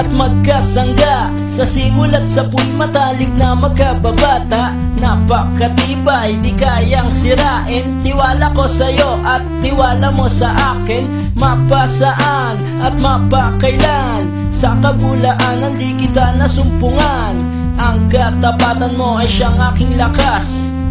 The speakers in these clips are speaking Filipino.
at magkasangga. Sa simulat sa puy matalik na magkababata. Napakatibay, di kayang sirain. Tiwala ko sa'yo at tiwala mo sa akin. Mapasaan at mapakailan. Sa kabulaanan di kita nasumpungan. Ang katapatan mo ay siyang aking lakas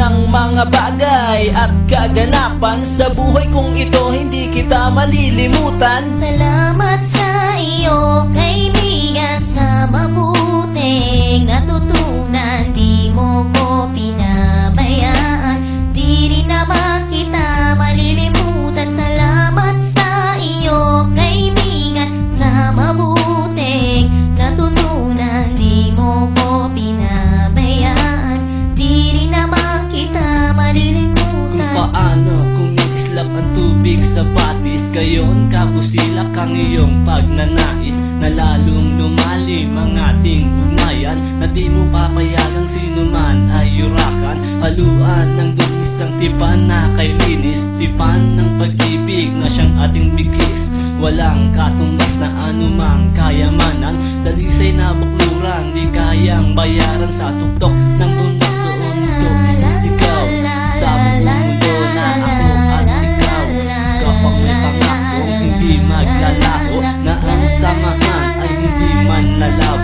ng mga bagay at kaganapan Sa buhay kong ito hindi kita malilimutan. Salamat sa iyo, batis Gayon kabusilak ang iyong pagnanais Na lalong lumalim ang ating ugnayan Na di mo papayagang sino man ay yurakan. Haluan ng dumisang tipan na kay linis Tipan ng pag-ibig na siyang ating biglis. Walang katumbas na anumang kayamanan Dalisay na bakluran di kayang bayaran sa tuktok ng bundok hindi man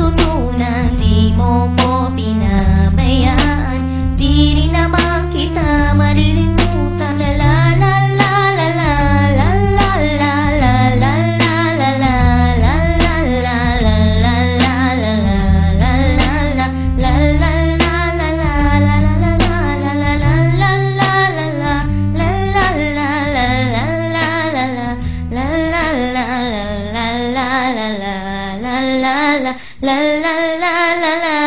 tanto la la la la la.